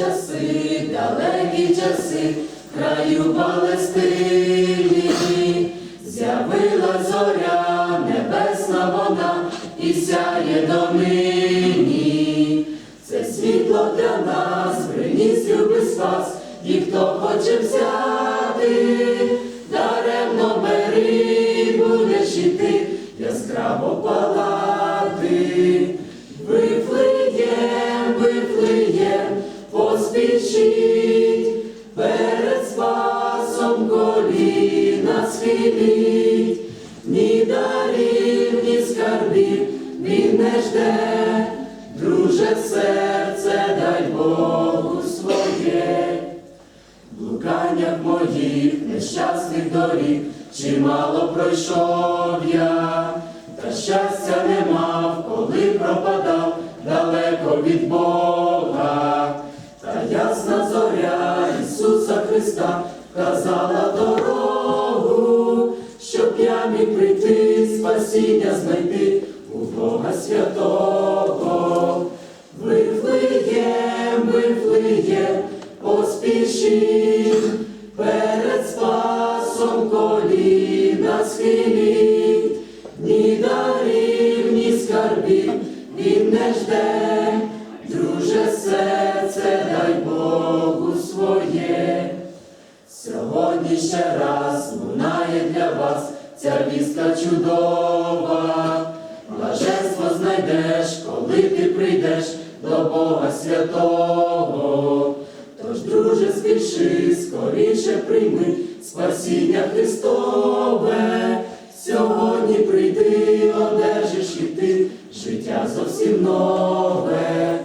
часи, далекі часи, краю Палестині, з'явила зоря, небесна вона, і сяє донині. Це світло для нас приніс любий спас, і хто хоче взяти, даремно бери, будеш іти, яскраво палати. Скарбів він не жде, друже серце дай Богу своє. В блуканнях моїх нещасних доріг чимало пройшов я, та щастя не мав, коли пропадав далеко від Бога. Та ясна зоря Ісуса Христа вказала дорогу, щоб я міг прийти, спасіння знайти Бога святого. Вифлеєм, вифлеєм, поспішіть, перед спасом коліна схиліть, ні дарів, ні скарбів він не жде, друже серце дай Богу своє. Сьогодні ще раз лунає для вас ця вістка чудова. Блаженство знайдеш, коли ти прийдеш до Бога святого. Тож, друже, спіши, скоріше прийми спасіння Христове. Сьогодні прийди, одержиш і ти життя зовсім нове.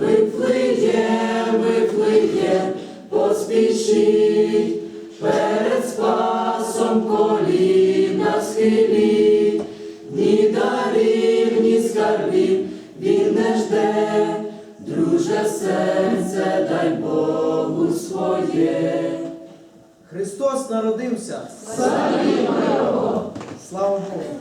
Виплиєм, виплиєм, поспішіть, перед спасом коліна схиліть, серце дай Богу своє. Христос народився. Слава Богу!